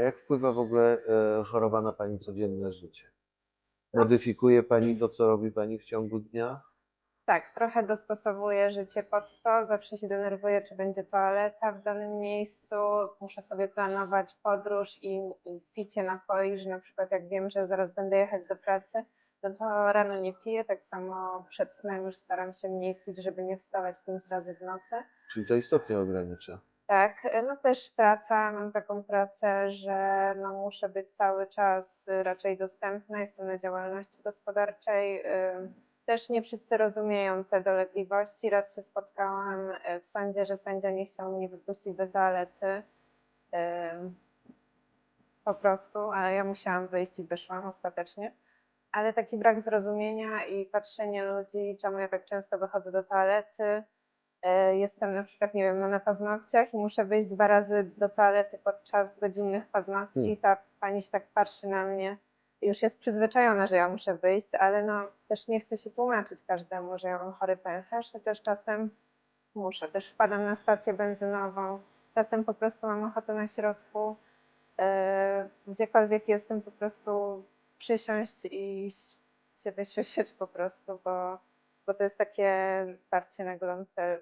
A jak wpływa w ogóle e, choroba na Pani codzienne życie? Modyfikuje Pani to, co robi Pani w ciągu dnia? Tak, trochę dostosowuję życie pod to. Zawsze się denerwuję, czy będzie toaleta w danym miejscu. Muszę sobie planować podróż i, i picie napoi, że na przykład jak wiem, że zaraz będę jechać do pracy, no to rano nie piję. Tak samo przed snem już staram się mniej pić, żeby nie wstawać pięć razy w nocy. Czyli to istotnie ogranicza. Tak, no też praca, mam taką pracę, że no muszę być cały czas y, raczej dostępna, jestem na działalności gospodarczej. Też nie wszyscy rozumieją te dolegliwości. Raz się spotkałam y, w sądzie, że sędzia nie chciał mnie wypuścić do toalety. Po prostu, ale ja musiałam wyjść i wyszłam ostatecznie. Ale taki brak zrozumienia i patrzenie ludzi, czemu ja tak często wychodzę do toalety, E, Jestem na przykład, nie wiem, no na paznokciach i muszę wyjść dwa razy do toalety podczas godzinnych paznokci. Hmm. Ta pani się tak patrzy na mnie. Już jest przyzwyczajona, że ja muszę wyjść, ale no też nie chcę się tłumaczyć każdemu, że ja mam chory pęcherz, chociaż czasem muszę. Też wpadam na stację benzynową, czasem po prostu mam ochotę na środku, e, gdziekolwiek jestem, po prostu przysiąść i się wyświecić po prostu, bo bo to jest takie parcie na gorące